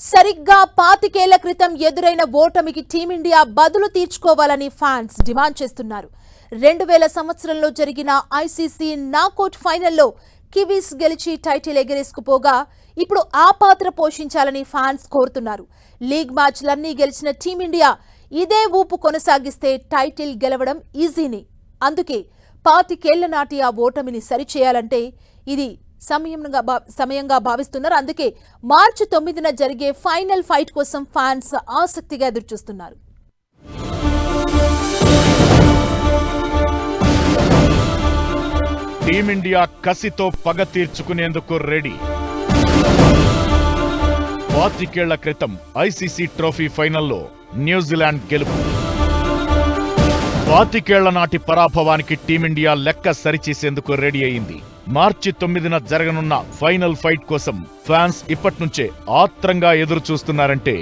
సరిగ్గా పాతికేళ్ళ క్రితం ఎదురైన ఓటమికి టీమిండియా బదులు తీర్చుకోవాలని ఫ్యాన్స్ డిమాండ్ చేస్తున్నారు. రెండు వేల సంవత్సరంలో జరిగిన ఐసీసీ నాకౌట్ ఫైనల్లో కివీస్ గెలిచి టైటిల్ ఎగరేసుకుపోగా ఇప్పుడు ఆ పాత్ర పోషించాలని ఫ్యాన్స్ కోరుతున్నారు. లీగ్ మ్యాచ్లన్నీ గెలిచిన టీమిండియా ఇదే ఊపు కొనసాగిస్తే టైటిల్ గెలవడం ఈజీని. అందుకే పాతికేళ్ళ నాటి ఆ ఓటమిని సరిచేయాలంటే ఇది సమయంగా సమయంగా భావిస్తున్నారు. అందుకే మార్చి తొమ్మిదిన జరిగే ఫైనల్ ఫైట్ కోసం ఫ్యాన్స్ ఆసక్తిగా ఎదురుచూస్తున్నారు. టీమిండియా కసితో పగ తీర్చుకునేందుకు రెడీ. పాతికేళ్ళ క్రితం ఐసీసీ ట్రోఫీ ఫైనల్లో న్యూజిలాండ్ గెలుపు. పాతికేళ్ళ నాటి పరాభవానికి టీమిండియా లెక్క సరిచేసేందుకు రెడీ అయింది. మార్చి తొమ్మిదిన జరగనున్న ఫైనల్ ఫైట్ కోసం ఫ్యాన్స్ ఇప్పట్నుంచే ఆత్రంగా ఎదురు చూస్తున్నారంటే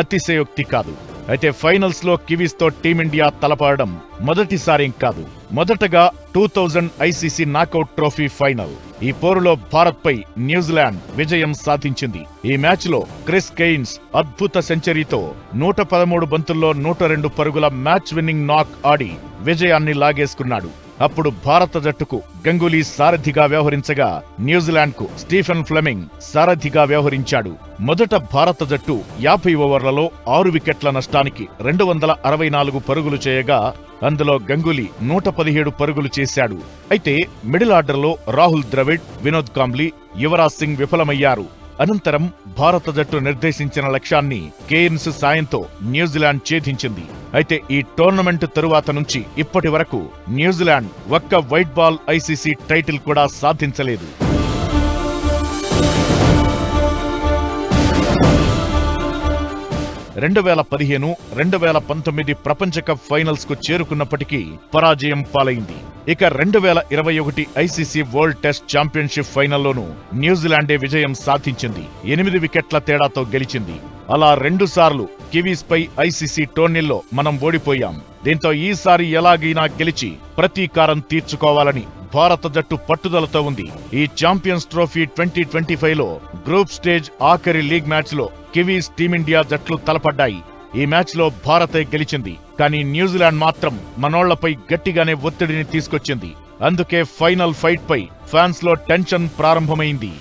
అతిశయోక్తి కాదు. అయితే ఫైనల్స్లో కివీస్తో టీమిండియా తలపడడం మొదటిసారేం కాదు. మొదటగా two thousand ICC knockout trophy final. ఈ పోరులో భారత్ పై న్యూజిలాండ్ విజయం సాధించింది. ఈ మ్యాచ్లో క్రిస్ కెయిన్స్ అద్భుత సెంచరీతో నూట పదమూడు బంతుల్లో నూట రెండు పరుగుల మ్యాచ్ విన్నింగ్ నాక్ ఆడి విజయాన్ని లాగేసుకున్నాడు. అప్పుడు భారత జట్టుకు గంగూలీ సారథిగా వ్యవహరించగా న్యూజిలాండ్కు స్టీఫెన్ ఫ్లెమింగ్ సారథిగా వ్యవహరించాడు. మొదట భారత జట్టు యాభై ఓవర్లలో ఆరు వికెట్ల నష్టానికి రెండు వందల అరవై నాలుగు పరుగులు చేయగా అందులో గంగూలీ నూట పదిహేడు పరుగులు చేశాడు. అయితే మిడిల్ ఆర్డర్లో రాహుల్ ద్రవిడ్ వినోద్ కాంబ్లీ యువరాజ్ సింగ్ విఫలమయ్యారు. అనంతరం భారత జట్టు నిర్దేశించిన లక్ష్యాన్ని కేయిన్స్ సాయంతో న్యూజిలాండ్ ఛేదించింది. అయితే ఈ టోర్నమెంట్ తరువాత నుంచి ఇప్పటి వరకు న్యూజిలాండ్ ఒక్క వైట్ బాల్ ఐసీసీ టైటిల్ కూడా సాధించలేదు. రెండు వేల పదిహేను రెండు వేల పంతొమ్మిది ప్రపంచ కప్ ఫైనల్స్కు చేరుకున్నప్పటికీ పరాజయం పాలైంది. ఇక రెండు వేల ఇరవై ఒకటి ఐసీసీ వరల్డ్ టెస్ట్ ఛాంపియన్షిప్ ఫైనల్లోనూ న్యూజిలాండే విజయం సాధించింది. ఎనిమిది వికెట్ల తేడాతో గెలిచింది. అలా రెండుసార్లు కివీస్ పై ఐసీసీ టోర్నీల్లో మనం ఓడిపోయాం. దీంతో ఈసారి ఎలాగైనా గెలిచి ప్రతీకారం తీర్చుకోవాలని భారత జట్టు పట్టుదలతో ఉంది. ఈ ఛాంపియన్స్ ట్రోఫీ ట్వంటీ ట్వంటీ ఫైవ్లో గ్రూప్ స్టేజ్ ఆఖరి లీగ్ మ్యాచ్లో కివీస్ టీమిండియా జట్లు తలపడ్డాయి. ఈ మ్యాచ్లో భారతే గెలిచింది. కానీ న్యూజిలాండ్ మాత్రం మనోళ్ళపై గట్టిగానే ఒత్తిడిని తీసుకొచ్చింది. అందుకే ఫైనల్ ఫైట్ పై ఫ్యాన్స్లో టెన్షన్ ప్రారంభమైంది.